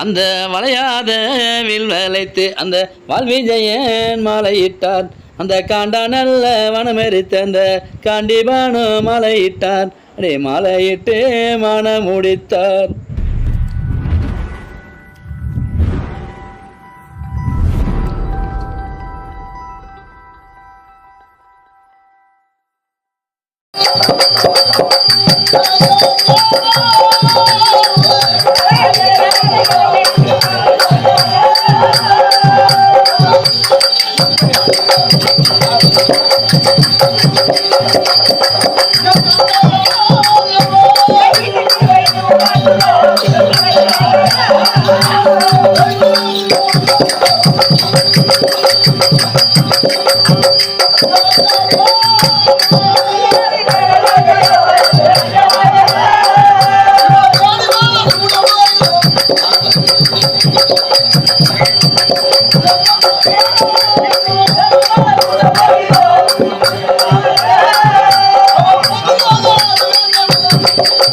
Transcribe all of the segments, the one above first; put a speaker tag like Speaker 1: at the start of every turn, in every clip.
Speaker 1: அந்த வளையாத வில் வளைத்து அந்த வால்விஜயன் மாலையிட்டார். அந்த காண்டா நல்ல வனமெரித்த அந்த காண்டிபானு மாலையிட்டார். அடே மாலையிட்டு மனம் முடித்தார்.
Speaker 2: தாடி தாடி
Speaker 3: சிங்கப்பூர்லயே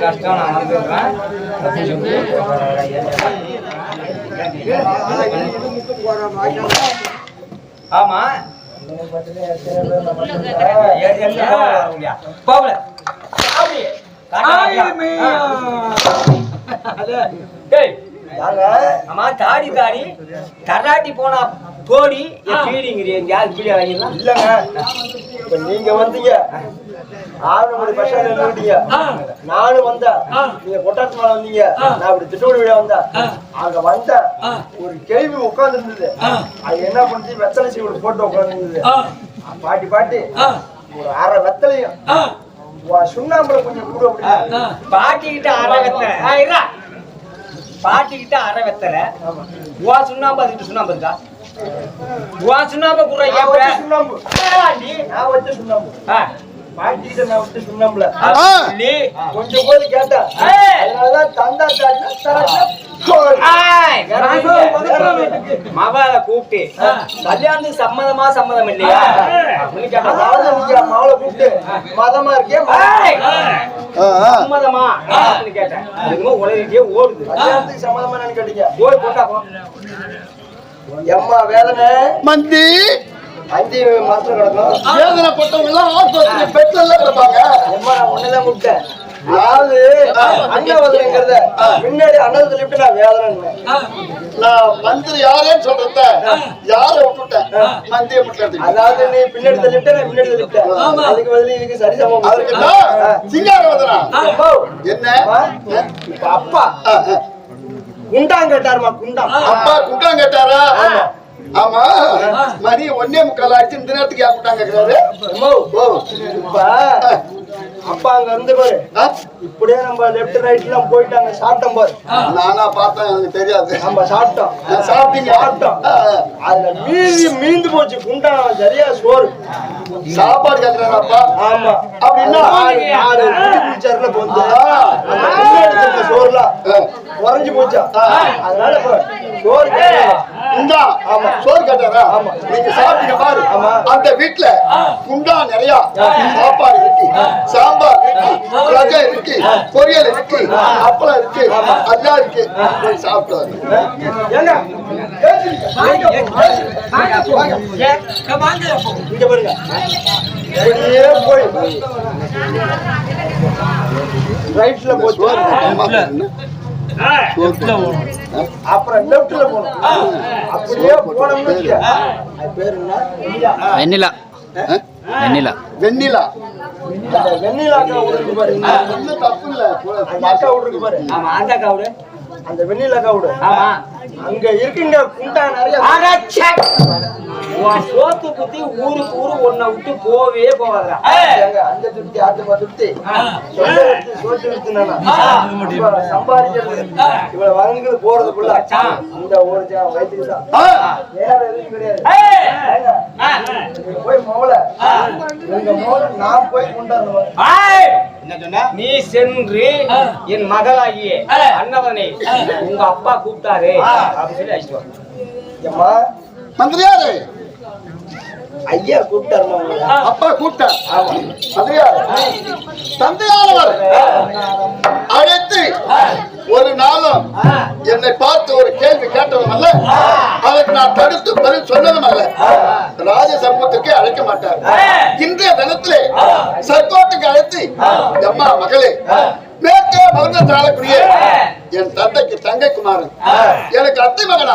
Speaker 3: கஷ்டம் நான் வந்துடுறேன். ஆமா ஏறி போகல. ஆமா தாடி தாடி. கராட்டி போனா போடி பீடிங்கிறிய யார் பீடி வாங்கிடலாம்.
Speaker 2: இல்லங்க. இப்ப நீங்க வந்தீங்க. ஆறு மணி பஸ் ஸ்டாண்ட்ல நானும் வந்தேன். நீங்க மேல வந்தீங்க. நான் இப்படி திட்டோடு விட வந்தேன். அங்க வந்த ஒரு கேள்வி உட்கார்ந்து இருந்தது அது என்ன பண்ணுச்சு? வெத்தலை சீவல் போட்டு உட்கார்ந்து இருந்தது பாட்டி பாட்டி. ஒரு அரை வெத்தலையும் சுண்ணாம்புல கொஞ்சம் கூட அப்படி.
Speaker 3: பாட்டிக்கிட்ட அரை வெத்தலை. ஆ, இருடா. பாட்டிக்கிட்ட அரை வெத்தலை. உவா சுண்ணாம்பு அதுக்கிட்ட சுண்ணாம்பு இருக்கா? உவா சுண்ணாம்பு
Speaker 2: வச்ச சுண்ணாம்பு.
Speaker 3: நீ?
Speaker 2: நான் வச்ச சுண்ணாம்பு. பாட்டிக்கிட்ட நான் வச்ச சுண்ணாம்புல.
Speaker 3: நீ?
Speaker 2: கொஞ்சம் போது. அதனாலதான் தந்தா தாடினா தரட்டா
Speaker 3: மவால கூப்பிட்டு கல்யாணத்துக்கு சம்மதமா சம்மதம் இல்லையா?
Speaker 2: மாவளை கூப்பிட்டு மதமா இருக்கே
Speaker 3: சம்மதமா? அப்படின்னு கேட்டேன். அதுக்குமே உலகிட்டே ஓடுது.
Speaker 2: கல்யாணத்துக்கு சம்மதமா என்னன்னு கேட்டீங்க
Speaker 3: ஓடி போட்டா போ.
Speaker 2: எம்மா வேதனை.
Speaker 4: மந்தி.
Speaker 2: அஞ்சு மாசம் கிடக்கும்.
Speaker 4: வேதனைப்பட்டவங்க எல்லாம் ஆஸ்பத்திரி பெட்ல எல்லாம் கிடப்பாங்க.
Speaker 2: எம்மா நான் ஒண்ணுதான் கூப்பிட்டேன் அதாவது அண்ணவதனைங்கிறத முன்னாடி அண்ணவதில் விட்டு நான் வேதனை
Speaker 4: நான் மந்திரி யாரேன்னு சொல்றத யார விட்டுட்டேன் மந்தியை மட்டும்.
Speaker 2: அதாவது நீ பின்னாடி தள்ளிவிட்ட நான் முன்னாடி தள்ளிவிட்டேன் அதுக்கு பதில் இதுக்கு சரிசமம்.
Speaker 4: அதுக்கு என்ன? சிங்கார வதனா என்ன?
Speaker 2: அப்பா. குண்டான் கேட்டாருமா குண்டான்.
Speaker 4: அப்பா குட்டம் கேட்டாரா? ஆமா. மணி ஒன்னே முக்கால் ஆயிடுச்சு இந்த நேரத்துக்கு
Speaker 2: அம்மா,
Speaker 4: ஓ.
Speaker 2: இப்ப அப்பா அங்க இருந்து பாரு? இப்படியே நம்ம லெஃப்ட் ரைட் எல்லாம் போயிட்டாங்க சாப்பிட்டோம் பாரு.
Speaker 4: நானா பார்த்தேன் எனக்கு தெரியாது.
Speaker 2: நம்ம சாப்பிட்டோம்.
Speaker 4: சாப்பிட்டீங்க.
Speaker 2: சாப்பிட்டோம். அதுல மீதி மீந்து போச்சு குண்டான் சரியா சோறு.
Speaker 4: சாப்பாடு கேக்குறாராப்பா
Speaker 2: ஆமா.
Speaker 4: அப்படின்னா?
Speaker 2: குட்டி குடிச்சாருல போந்து சோறுலாம். குறைஞ்சு போச்சா. அதனால சோறு.
Speaker 4: குண்டா ஆமா சோறு கேட்டாரா
Speaker 2: ஆமா.
Speaker 4: நீங்க சாப்பிட்டீங்க பாரு. அந்த வீட்ல குண்டா நிறைய சாப்பாடு இருக்கு சாம்பார் இருக்கு ரஜா இருக்கு பொரியல் இருக்கு அப்பளம் இருக்கு எல்லாம் இருக்கு போய் சாப்பிட்டு வாங்க.
Speaker 2: ஏங்க இங்க பாருங்க போய் ரைட்ல போச்சு அப்புறம் லெஃப்ட்ல போனோம் அப்படியே போனோம்னு பேர் என்ன.
Speaker 1: வெண்ணிலா? வெண்ணிலா.
Speaker 4: வெண்ணிலா.
Speaker 2: வெண்ணிலா. அக்கா வீடு இருக்கு பாரு
Speaker 4: தப்பு இல்ல
Speaker 2: அக்கா வீடு இருக்கு பாரு.
Speaker 3: ஆமா அந்த கவுடு
Speaker 2: அந்த வெண்ணிலா அக்கா வீடு
Speaker 3: ஆமா.
Speaker 2: அங்க இருக்குங்க குண்டா நிறைய.
Speaker 3: சோத்து புத்தி ஊருக்கு ஊரு உன்னை விட்டு போவே போவாதா
Speaker 2: ஏங்க, அந்த துருத்தி ஆத்துமா எடுத்து சோத்து இப்ப சம்பாதிக்கிறது. இவ்வளவு வரங்களுக்கு போறதுக்குள்ள இந்த ஒரு வயிற்றுக்கு தான். வேற எதுவும் கிடையாது. போய் மோல உங்க மோல நான் போய் கொண்டாடுறேன்
Speaker 3: ஏய்! நீ சென்று என் மகளாகிய அன்னவனை உங்க அப்பா கூப்பிட்டாரு. அப்படின்னு சொல்லி அழைச்சிட்டு வா.
Speaker 2: ஏம்மா?
Speaker 4: மந்திரியாரு
Speaker 2: ஐயா கூப்பிட்டாருமா உங்களை
Speaker 4: அப்பா கூப்பிட்டார். மந்திரியாரு தந்தையானவர். அழைத்து ஒரு நாளும் என்னை பார்த்து ஒரு கேள்வி கேட்டதும் அல்ல. அதற்கு நான் தடுத்து பதில் சொன்னதும் அல்ல. ராஜ சமூகத்திற்கே அழைக்க மாட்டார். இன்றைய தினத்திலே சர்க்கோட்டுக்கு அழைத்து அம்மா மகளே மேற்கே மருந்து தாழக்கூடிய என் தந்தைக்கு தங்கை குமாரன் எனக்கு அத்தை மகனா.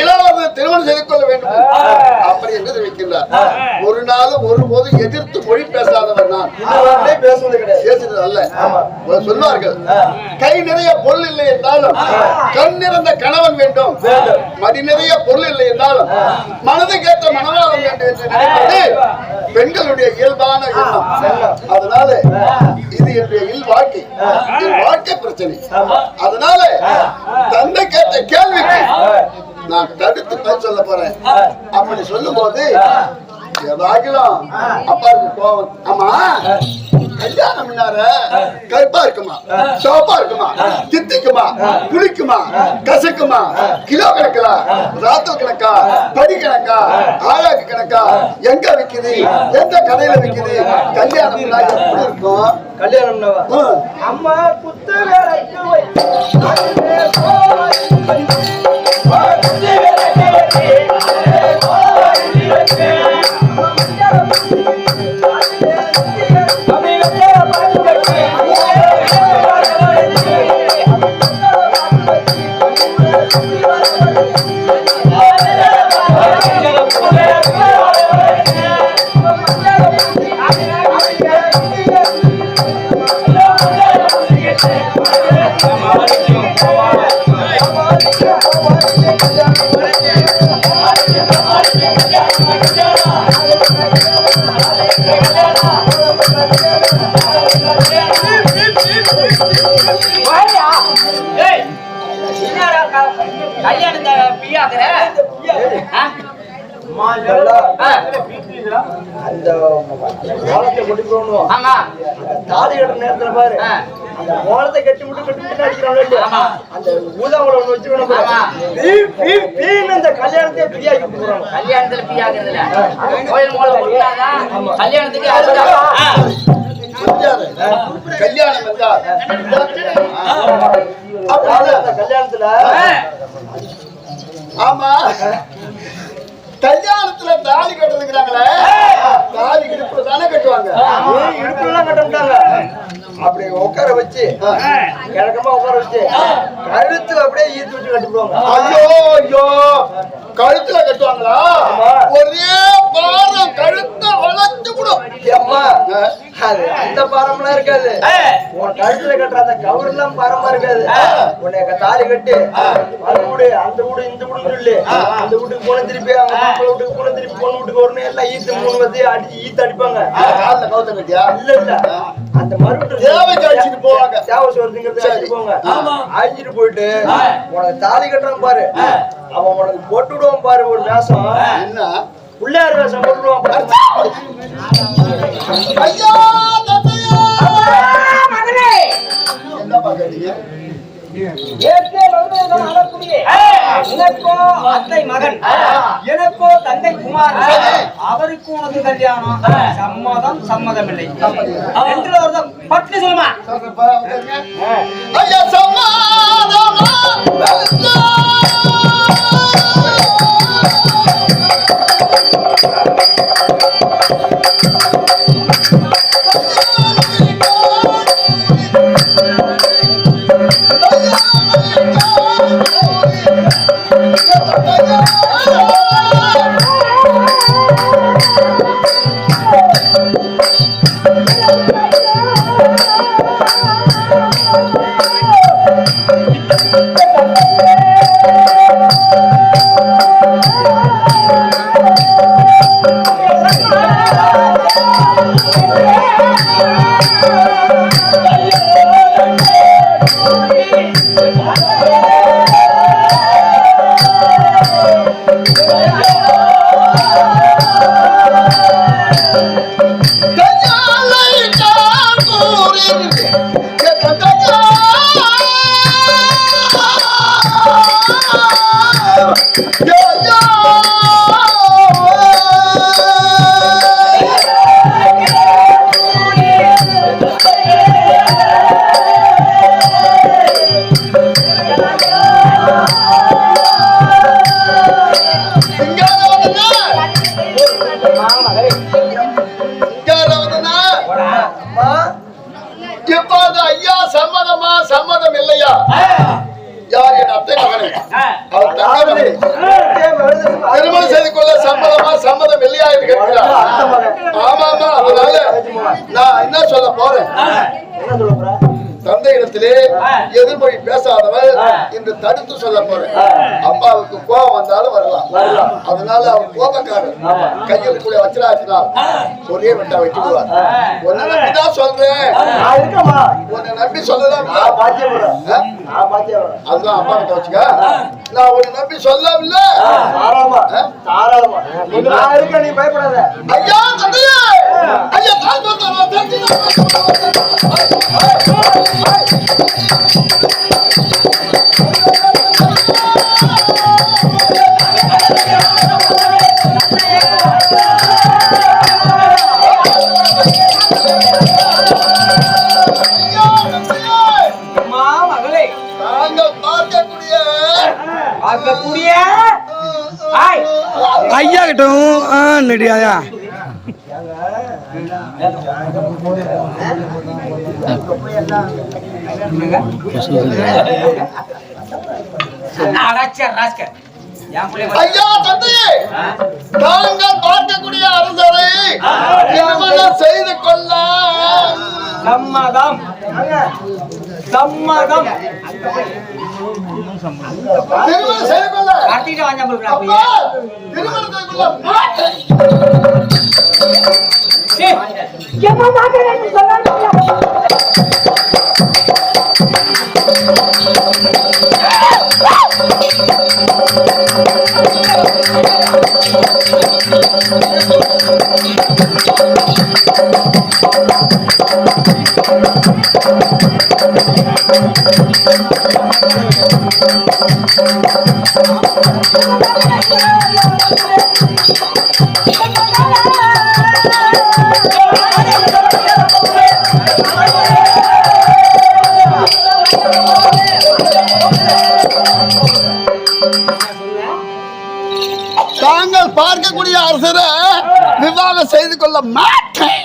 Speaker 4: இளவரசர் திருமணம் செய்து கொள்ள வேண்டும். அப்படி என்று தெரிவிக்கின்றார். ஒரு நாளும் ஒருபோதும் எதிர்த்து மொழி பேசாதவர் நான்.
Speaker 2: பேசுனது கிடையாது.
Speaker 4: பேசுறது அல்ல. சொல்வார்கள். கை நிறைய பொருள் இல்லை என்றாலும் கண் நிறைந்த கணவன் வேண்டும். மடி நிறைய பொருள் இல்லை என்றாலும் மனதுக்கேற்ற மனவாளம் வேண்டும் என்று நினைப்பது பெண்களுடைய இயல்பான எண்ணம். அதனால இது என்னுடைய இல் வாழ்க்கை வாழ்க்கை பிரச்சனை. அதனால தந்தை கேட்ட கேள்விக்கு நான் தடுத்து பதில் சொல்ல போறேன். அப்படி சொல்லும் போது ஏதாகிலும் அப்பாவுக்கு கோவம். ஆமா கல்யாணம் முன்னார கருப்பா இருக்குமா? சோப்பா இருக்குமா? தித்திக்குமா? புளிக்குமா கசக்குமா? கிலோ கணக்கா? ராத்திர கணக்கா? படி கணக்கா? ஆழாக்கு கணக்கா? எங்க விக்குது? எந்த கடையில விக்குது? கல்யாணம் எப்படி இருக்கும்?
Speaker 2: கல்யாணம்னவா
Speaker 4: ஹம்.
Speaker 2: அம்மா குத்து
Speaker 3: கல்யாணத்தை பிரியாக்குற?
Speaker 2: அந்த கொண்டு தாலி கட்டுற நேரத்துல பாரு. அந்த மோளத்தை கட்டி விட்டு கட்டி அடிக்கிறாங்க. அந்த ஊதாங்குளம் ஒண்ணு வச்சுக்கணும் பாரு.
Speaker 3: ஆமா.
Speaker 2: பீ, பீ, பீன்னு அந்த கல்யாணத்தையே பிரியாக்கி விட்டுறாங்க
Speaker 3: கல்யாணத்துல பிரியாக்குறதுல கோயில் கல்யாணத்துக்கு.
Speaker 4: கல்யாணம்
Speaker 2: கல்யாணத்துல?
Speaker 4: ஆமா. கல்யாணத்துல தாலி கட்டுறதுக்குறாங்களே? தாலி இடுப்புல தானே கட்டுவாங்க.
Speaker 2: ஏய், இடுப்புலாம் கட்ட மாட்டாங்க. அப்படி உட்கார வச்சு கிழக்கமா உட்கார வச்சு கழுத்துல அப்படியே ஈர்த்து விட்டு கட்டிடுவாங்க
Speaker 4: ஐயோ ஐயோ. கழுத்துல கட்டுவாங்களா. ஒரே பாரம் கழுத்தை வளைச்சு
Speaker 2: அது அந்த பாரம்லாம் இருக்காது. உன் கழுத்துல கட்டுற அந்த கவுர் எல்லாம் பாரமா இருக்காது. உன்னை தாலி கட்டி. அது வீடு அந்த வீடு இந்த வீடுன்னு சொல்லி. அந்த வீட்டுக்கு போன திருப்பி அவங்க வீட்டுக்கு போன திருப்பி பொண்ணு வீட்டுக்கு வரணும் எல்லாம் ஈத்து மூணு வந்து அடிச்சு ஈத்து அடிப்பாங்க.
Speaker 4: காலில் கவுத்த கட்டியா?
Speaker 2: இல்ல இல்ல. அந்த மறுபடியும்
Speaker 4: தேவைக்கு அடிச்சிட்டு போவாங்க.
Speaker 2: தேவை சோறுங்கிறது. அடிச்சு போவாங்க. அழிச்சிட்டு போயிட்டு உனக்கு தாலி கட்டுறான் பாரு. அவன் உனக்கு போட்டு விடுவான் பாரு ஒரு வேஷம்.
Speaker 4: என்ன?
Speaker 2: பிள்ளையார் வேஷம் போட்டு விடுவான் பாரு
Speaker 4: என்ன பாக்குறீங்க
Speaker 3: அத்தை மகன். எனக்கோ தந்தை குமார். அவருக்கு உனக்கு கல்யாணம். சம்மதம் சம்மதம். இல்லை பட்டு சொல்லுமா?
Speaker 4: Thank. நான் என்ன சொல்ல போறேன்
Speaker 2: என்ன சொல்ல போற?
Speaker 4: தந்தையிடத்திலே எதிர்மொழி பேசாதவர் இன்று தடுத்து சொல்ல போறேன். அப்பாவுக்கு கோபம் வந்தாலும் வரலாம். அதனால அவர் கோபக்காரர். கையில் கூட வச்சிராச்சினால் ஒரே வெட்டா வெட்டிடுவார் உன்னை நம்பிதான் சொல்றேன்.
Speaker 2: நான் இருக்கேம்மா.
Speaker 4: உன்னை நம்பி சொல்லலாம். அதுதான் அப்பா கிட்ட வச்சுக்க. நான் உன்னை நம்பி
Speaker 2: இருக்கேன், நீ பயப்படாத.
Speaker 4: ஐயா தந்தையே! ஐயா தான் தந்தையே
Speaker 5: ஐயா கிட்டவும் ஆ நடிகாயா
Speaker 4: ஐயா தந்தையே நாங்கள் பார்க்கக்கூடிய அரசரை திருமணம் செய்து கொள்ள
Speaker 3: சம்மதம். சம்மதம்.
Speaker 4: திருமணம் செய்து கொள்ள
Speaker 3: கார்த்திகை வாங்க
Speaker 4: அப்பா திருமணம் செய்து கொள்ள மாட்டேன் தாங்கள் பார்க்கக்கூடிய அரசரை விவாகம் செய்து கொள்ள மாட்டேன்.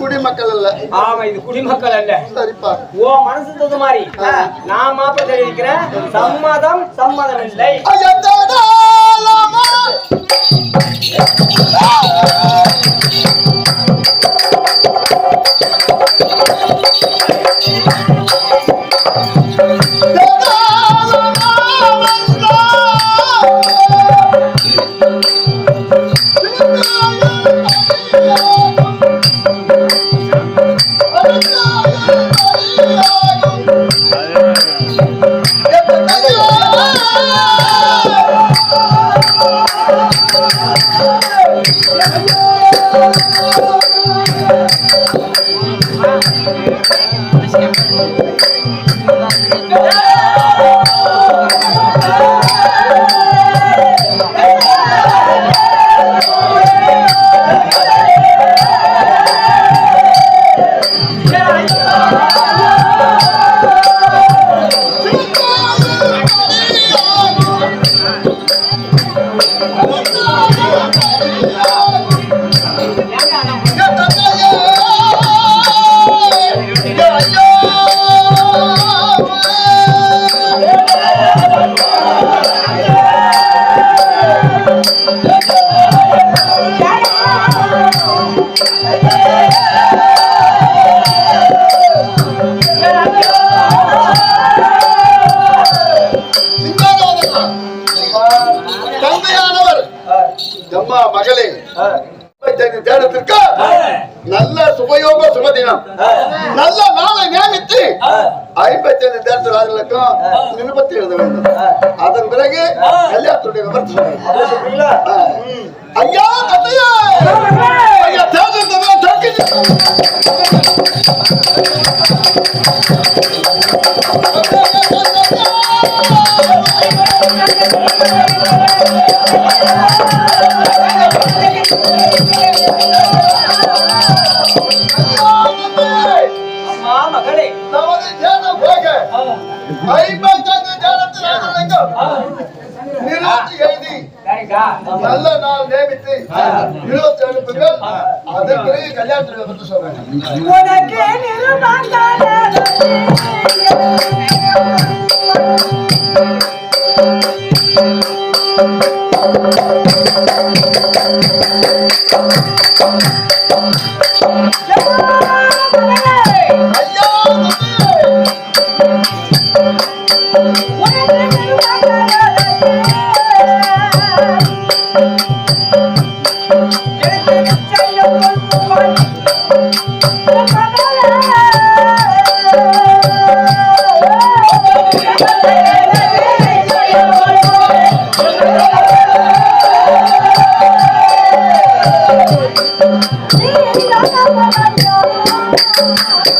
Speaker 4: குடிமக்கள் இல்ல
Speaker 3: ஆமா இது குடிமக்கள் அல்ல.
Speaker 4: சரிப்பா.
Speaker 3: ஓ மனசு தகுந்த மாதிரி. நான் மாப்ப தெரிவிக்கிறேன் சம்மதம் சம்மதம் இல்லை.
Speaker 4: ஐயா 맛있게 தந்தையானவர். அம்மா மகளே. தேடத்திற்கு நல்ல சுபயோக சுபதினம் நல்ல நாளை நியமித்து ஐம்பத்தி ஐந்து தேர்தல்களுக்கும் நிருபத்தி எழுத வேண்டும். அதன் பிறகு கல்யாணத்துடைய ஆ. ஐயா தந்தையா. ஐம்பத்தி ஐந்து நிறுத்தி எழுதி. நல்ல நாள் நியமித்து இருபத்தி எழுப்புங்கள் அதன் பிறகு கல்யாணத்துடைய பற்றி சொல்றேன்
Speaker 6: உனக்கு நிருபந்தானே
Speaker 4: ஐயா தந்தையே!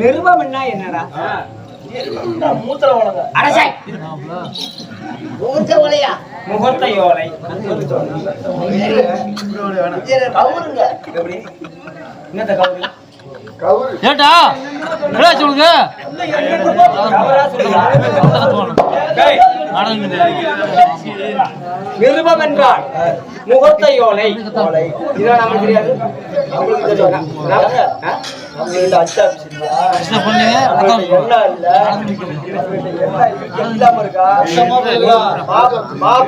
Speaker 3: நிருபம் என்ன என்னடா
Speaker 2: மூத்திர வளங்க.
Speaker 3: அரசை முகத்த யோலை
Speaker 2: கவுருங்க.
Speaker 3: எப்படி? என்னத்த கவுரு?
Speaker 4: கவுரு.
Speaker 1: ஏட்டா என்ன சொல்லுங்க
Speaker 3: கவரா சொல்லுங்க டேய், நிருபம் என்றால் முகத்த யோலை இதெல்லாம் நமக்கு தெரியாது
Speaker 2: அவங்களுக்கு தெரியும் இல்லாம இருக்கா